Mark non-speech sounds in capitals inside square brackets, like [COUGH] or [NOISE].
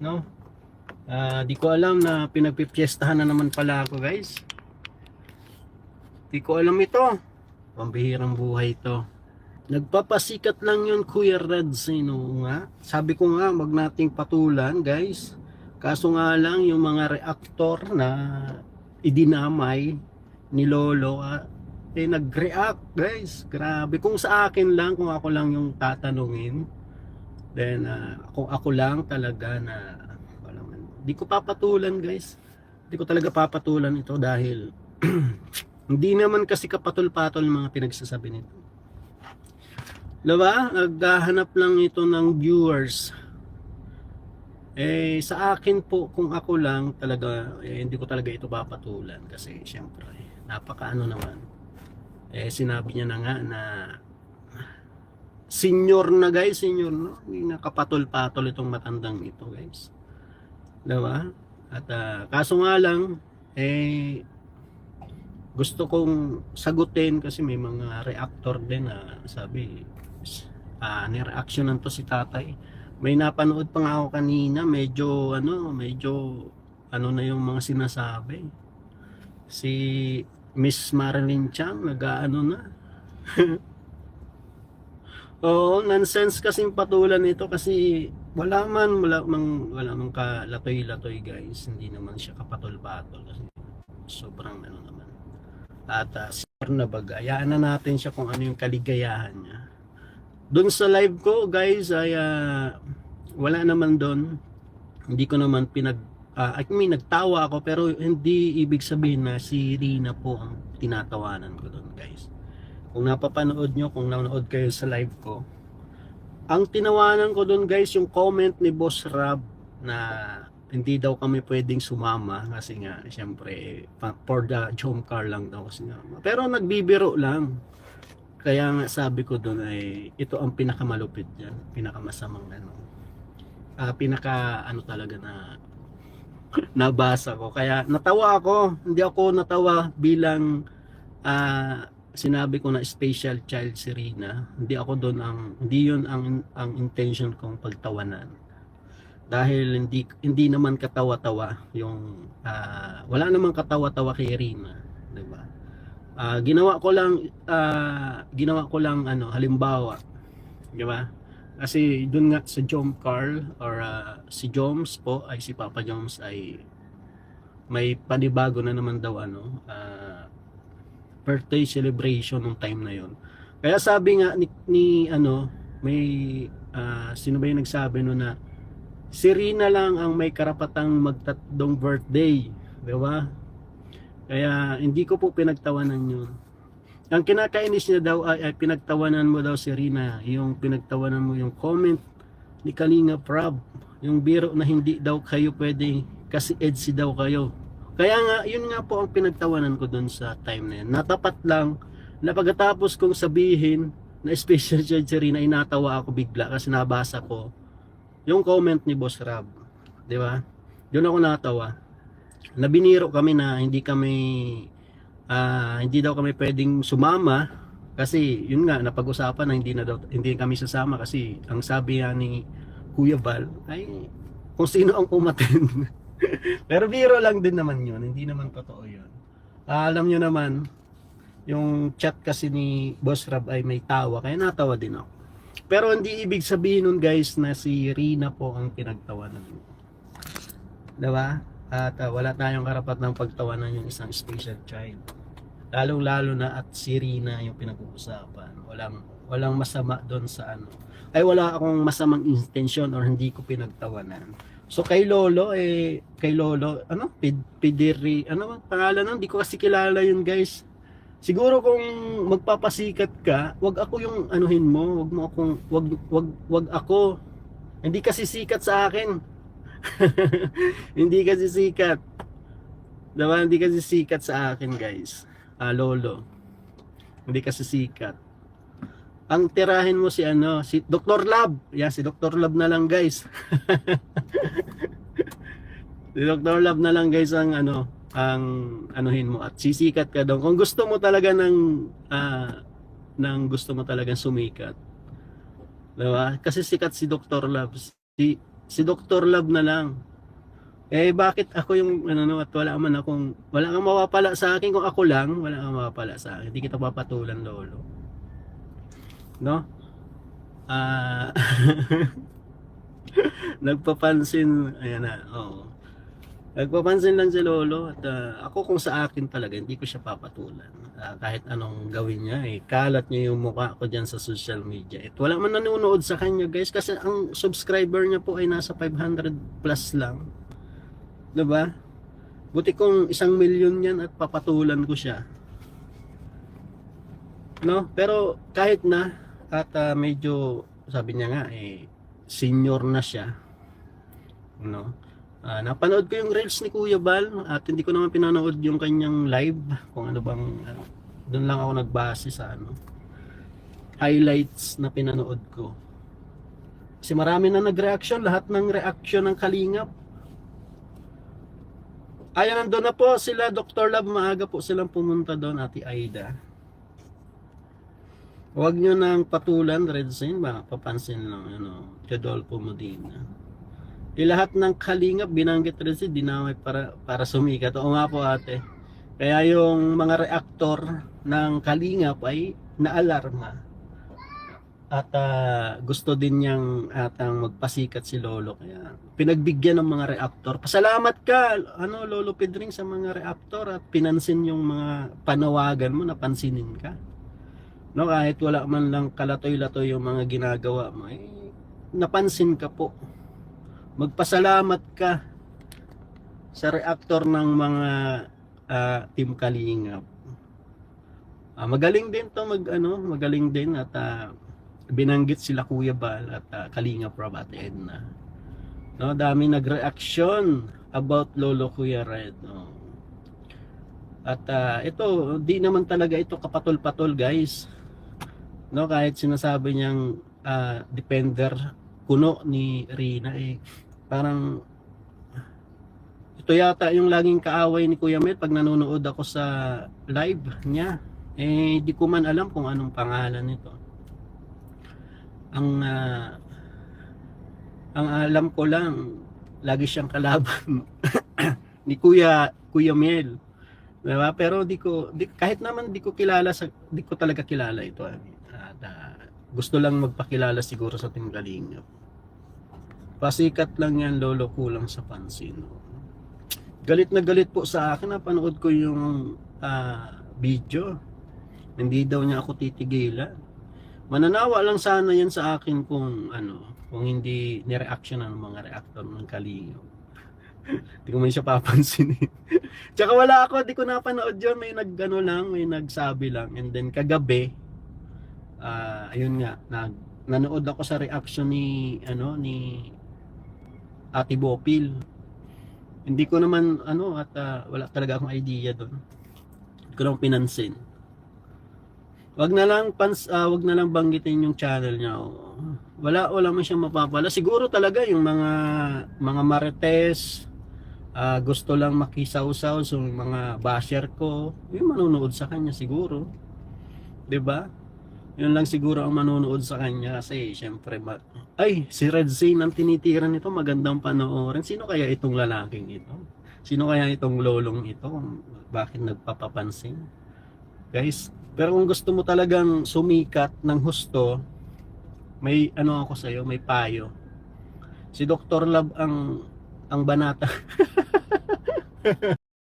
no? Ah, di ko alam na pinagpipiestahan na naman pala ako, guys. Di ko alam ito. Pambihirang buhay ito. Nagpapasikat lang yun, Kuya Reds, eh, no, nga. Sabi ko nga, wag nating patulan, guys. Kaso nga lang, yung mga reactor na idinamay ni Lolo, ah, eh, nag-react, guys. Grabe. Kung sa akin lang, kung ako lang yung tatanungin, then, ah, kung ako lang talaga na, wala man, di ko papatulan, guys. Di ko talaga papatulan ito dahil [CLEARS THROAT] hindi naman kasi kapatol-patol mga pinagsasabi nito. Diba? Naghahanap lang ito ng viewers. Eh, sa akin po, kung ako lang talaga, eh, hindi ko talaga ito papatulan. Kasi, syempre, napaka ano naman. Eh, sinabi niya na nga na senior na guys, senior no? Hindi na kapatol-patol itong matandang ito guys. Diba? At ah, kaso nga lang, eh, gusto kong sagutin kasi may mga reactor din na sabi ah ni-reactionan to si tatay may napanood pa nga ako kanina medyo ano medyo ano na yung mga sinasabi si Miss Marilyn Chang nag-ano na [LAUGHS] Oo, nonsense kasing patulan nito kasi wala man, wala mang, wala mang kalatoy-latoy guys. Hindi naman siya kapatol-patol kasi sobrang ano naman. At uh, sure na baga, hayaan na natin siya kung ano yung kaligayahan niya. Doon sa live ko guys ay ah, wala naman doon. Hindi ko naman pinag ah, I mean nagtawa ako pero hindi ibig sabihin na si Rina po ang tinatawanan ko doon guys. Kung napapanood nyo, kung nanonood kayo sa live ko, ang tinawanan ko doon guys yung comment ni Boss Rab na hindi daw kami pwedeng sumama kasi nga syempre pa- for the jump car lang daw kasi nga. Pero nagbibiro lang. Kaya nga sabi ko doon ay ito ang pinakamalupit diyan, pinakamasamang ano. Ah, pinaka ano talaga na [LAUGHS] nabasa ko. Kaya natawa ako, hindi ako natawa bilang ah sinabi ko na special child si Rina, hindi ako doon ang hindi 'yun ang ang intention kong pagtawanan. Dahil hindi hindi naman katawa-tawa yung ah, wala namang katawa-tawa kay Rina, 'di ba? Ah, ginawa ko lang ah, ginawa ko lang ano halimbawa, 'di ba? Kasi doon nga sa Jom Carl or ah, si Joms po ay si Papa Joms ay may panibago na naman daw ano ah, birthday celebration nung time na yon. Kaya sabi nga ni, ni ano, may ah, sino ba yung nagsabi no na si Rina lang ang may karapatang magtatlong birthday, di ba? Kaya hindi ko po pinagtawanan yun. Ang kinakainis niya daw ay, ay pinagtawanan mo daw si Rina, yung pinagtawanan mo yung comment ni Kalinga Prab, yung biro na hindi daw kayo pwede kasi EDSI daw kayo. Kaya nga, yun nga po ang pinagtawanan ko dun sa time na yun. Natapat lang na pagkatapos kong sabihin na special judge si Rina, inatawa ako bigla kasi nabasa ko yung comment ni Boss Rab. Di ba? Doon ako natawa. Nabiniro kami na hindi kami ah, hindi daw kami pwedeng sumama kasi yun nga napag-usapan na hindi na daw hindi kami sasama kasi ang sabi ni Kuya Val ay kung sino ang umaten. [LAUGHS] [LAUGHS] Pero biro lang din naman yun. Hindi naman totoo yun. Ah, alam nyo naman, yung chat kasi ni Boss Rab ay may tawa. Kaya natawa din ako. Pero hindi ibig sabihin nun guys na si Rina po ang pinagtawanan. Diba? At ah, wala tayong karapat ng pagtawanan yung isang special child. Lalong lalo na at si Rina yung pinag-uusapan. Walang, walang masama doon sa ano. Ay wala akong masamang intention or hindi ko pinagtawanan. So kay Lolo eh kay Lolo ano Pid, Pidiri ano ang pangalan nun? Hindi ko kasi kilala yun guys. Siguro kung magpapasikat ka, wag ako yung anuhin mo, wag mo akong wag wag wag ako. Hindi kasi sikat sa akin. [LAUGHS] hindi kasi sikat. Diba? Hindi kasi sikat sa akin guys. Ah, Lolo. Hindi kasi sikat. Ang tirahin mo si ano, si Dr. Lab. Yeah, si Dr. Lab na lang guys. [LAUGHS] si Dr. Lab na lang guys ang ano, ang anuhin mo at sisikat ka doon. Kung gusto mo talaga ng ah, ng gusto mo talagang sumikat. Diba? Kasi sikat si Dr. Lab. Si Si Dr. Love na lang. Eh bakit ako yung ano no, at wala man akong wala kang mawapala sa akin kung ako lang, wala kang mawapala sa akin. Hindi kita papatulan lolo. No? Ah [LAUGHS] Nagpapansin, ayan na, oo. Nagpapansin lang si Lolo at ah, ako kung sa akin talaga, hindi ko siya papatulan. Ah, kahit anong gawin niya, eh, kalat niya yung mukha ko dyan sa social media. At wala man nanonood sa kanya guys kasi ang subscriber niya po ay nasa 500 plus lang. ba? Buti kung isang milyon yan at papatulan ko siya. No? Pero kahit na at ah, medyo sabi niya nga eh senior na siya. No? Ah, napanood ko yung reels ni Kuya Bal at hindi ko naman pinanood yung kanyang live kung ano bang ano, doon lang ako nagbase sa ano highlights na pinanood ko. Kasi marami na nag-reaction, lahat ng reaction ng Kalingap. Ayan, nandun na po sila, Dr. Love, maaga po silang pumunta doon, Ate Aida. Huwag nyo nang patulan, Red ba? Papansin lang, ano, Rodolfo Modena. Eh, lahat ng kalingap, binanggit rin si dinamay para, para sumikat. Oo nga po ate. Kaya yung mga reaktor ng kalingap ay naalarma. At ah, gusto din niyang atang magpasikat si Lolo. Kaya pinagbigyan ng mga reaktor. Pasalamat ka, ano, Lolo Pedring sa mga reaktor at pinansin yung mga panawagan mo, napansinin ka. No, kahit wala man lang kalatoy-latoy yung mga ginagawa mo, eh, napansin ka po magpasalamat ka sa reactor ng mga ah, team Kalingap. Ah, magaling din to mag ano, magaling din at ah, binanggit sila Kuya Bal at uh, Kalingap Rob at Edna. No, dami nagreaction about Lolo Kuya Red. No. At ah, ito, di naman talaga ito kapatol-patol guys. No, kahit sinasabi niyang ah, defender kuno ni Rina eh parang ito yata yung laging kaaway ni Kuya Mel pag nanonood ako sa live niya. Eh, di ko man alam kung anong pangalan nito. Ang ah, ang alam ko lang, lagi siyang kalaban [COUGHS] ni Kuya Kuya Mel. Diba? Pero di ko di, kahit naman di ko kilala sa di ko talaga kilala ito. Ah, gusto lang magpakilala siguro sa Team Kalingap. Pasikat lang yan, lolo kulang sa pansin. Galit na galit po sa akin, napanood ko yung ah, video. Hindi daw niya ako titigilan. Mananawa lang sana yan sa akin kung ano, kung hindi ni-reaction ng mga reactor ng Kalingo. [LAUGHS] Hindi ko man siya papansinin. [LAUGHS] Tsaka wala ako, di ko napanood yun. May nagano lang, may nagsabi lang. And then kagabi, ah ayun nga, nag, nanood ako sa reaction ni, ano, ni Ate Bopil. Hindi ko naman ano at ah, wala talaga akong idea doon. Hindi ko lang pinansin. Wag na lang pans ah, wag na lang banggitin yung channel niya. oh. Wala wala man siyang mapapala. Siguro talaga yung mga mga marites ah, gusto lang makisawsaw sa mga basher ko, yung manonood sa kanya siguro. 'Di ba? Yun lang siguro ang manonood sa kanya kasi syempre ma- ay si Red Zane ang tinitira nito magandang panoorin. Sino kaya itong lalaking ito? Sino kaya itong lolong ito? Bakit nagpapapansin? Guys, pero kung gusto mo talagang sumikat ng husto, may ano ako sa iyo, may payo. Si Dr. Love ang ang banata. [LAUGHS]